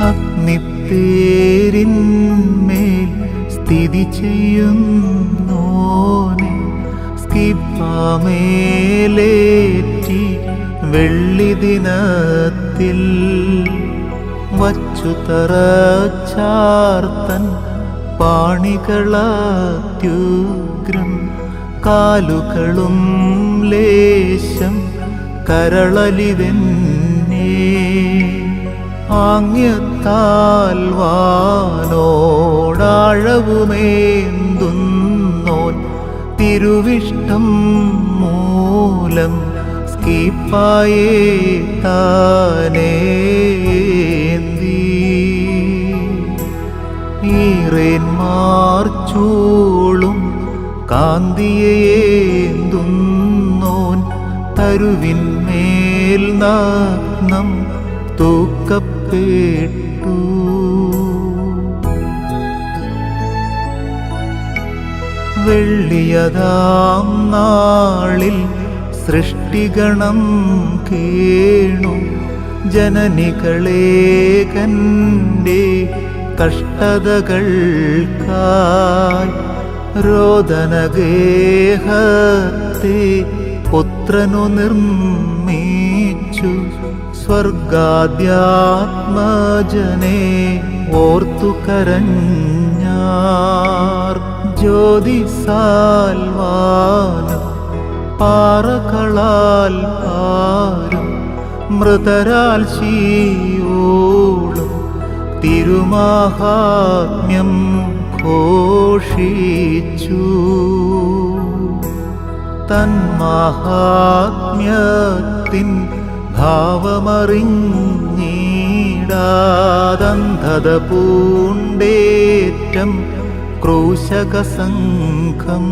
അഗ്നിത്തേരിന്മേൽ സ്ഥിതി ചെയ്യുന്നോനെ. സ്കിപ്പാമേലേറ്റി വെള്ളി ദിനത്തിൽ വച്ചു തറച്ചാർത്തൻ കാലുകളും ലേശം കരളലിതെന്നേ ആംഗ്യത്താൽ വാനോടാഴവുമേന്തുന്നോൻ തിരുവിഷ്ടം മൂലം സ്കിപ്പായേ താനേന്തി. ഈറേന്മാർ ചൂളും കാന്തിയേന്തുന്നോൻ തരുവിന്മേൽ നഗ്നം തൂക്കപ്പെട്ടു വെള്ളിയതാം നാളിൽ സൃഷ്ടിഗണം കേണു. ജനനികളേകന്റെ കഷ്ടതകൾക്കായി രോദനഗേഹത്തെ പുത്രനു നിർമ്മിച്ചു. സ്വർഗാദ്യാത്മജനെ ഓർത്തു കരഞ്ഞാർ. ജ്യോതിസാൽവാനം പാറകളാൽ പാരും മൃതരാൽ ശീയോളും തിരുമാഹാത്മ്യം ഘോഷിച്ചു. തന്മാഹാത്മ്യത്തിൻ ഭാവമറിഞ്ഞീടാതന്ധത പൂണ്ടേറ്റം ക്രൂശക സംഘം.